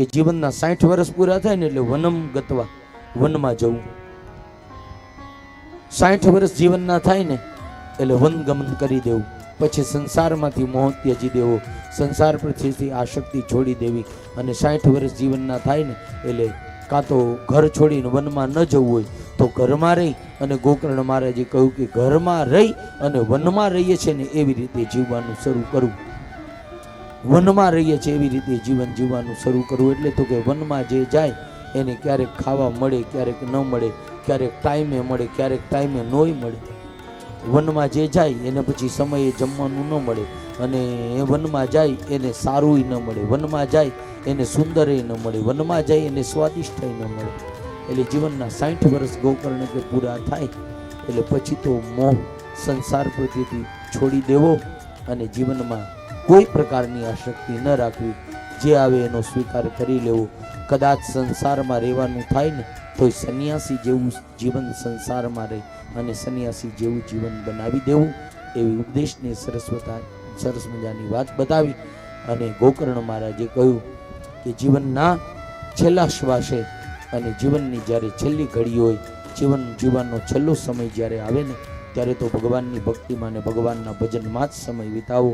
કે જીવનના સાઠ વર્ષ પૂરા થાય ને એટલે વનમ ગતવા, વનમાં જવું. સાઠ વર્ષ જીવનના થાય ને એટલે વનગમન કરી દેવું. પછી સંસારમાંથી મોહ ત્યજી દેવો. સંસાર પ્રત્યેથી આસક્તિ છોડી દેવી. અને સાઠ વર્ષ જીવનના થાય ને એટલે કાં તો ઘર છોડીને વનમાં ન જવું હોય તો ઘરમાં રહી અને ગોકર્ણ મહારાજે કહ્યું કે ઘરમાં રહી અને વનમાં રહીએ છીએ ને એવી રીતે જીવવાનું શરૂ કરવું વનમાં રહીએ છીએ એવી રીતે જીવન જીવવાનું શરૂ કરવું એટલે તો કે વનમાં જે જાય એને ક્યારેક ખાવા મળે, ક્યારેક ન મળે, ક્યારેક ટાઈમે મળે, ક્યારેક ટાઈમે નોય મળે. વનમાં જે જાય એને પછી સમયે જમવાનું ન મળે અને એ વનમાં જાય એને સારું ન મળે, વનમાં જાય એને સુંદરે ન મળે, વનમાં જાય એને સ્વાદિષ્ટ ન મળે. એટલે જીવનના સાઠ વર્ષ ગોકર્ણ કે પૂરા થાય એટલે પછી તો મોહ સંસાર પ્રત્યેથી છોડી દેવો અને જીવનમાં કોઈ પ્રકારની આશક્તિ ન રાખવી. જે આવે એનો સ્વીકાર કરી લેવો. કદાચ સંસારમાં રહેવાનું થાય ને તો સંન્યાસી જેવું જીવન સંસારમાં રહે અને સંન્યાસી જેવું જીવન બનાવી દેવું એવી ઉપદેશને સરસ્વતા, સરસ મજાની વાત બતાવી અને ગોકર્ણ મહારાજે કહ્યું કે જીવનના છેલ્લા શ્વાસે અને જીવનની જ્યારે છેલ્લી ઘડી હોય, જીવન જીવનનો છેલ્લો સમય જ્યારે આવે ને, ત્યારે તો ભગવાનની ભક્તિમાં ને ભગવાનના ભજનમાં જ સમય વિતાવો.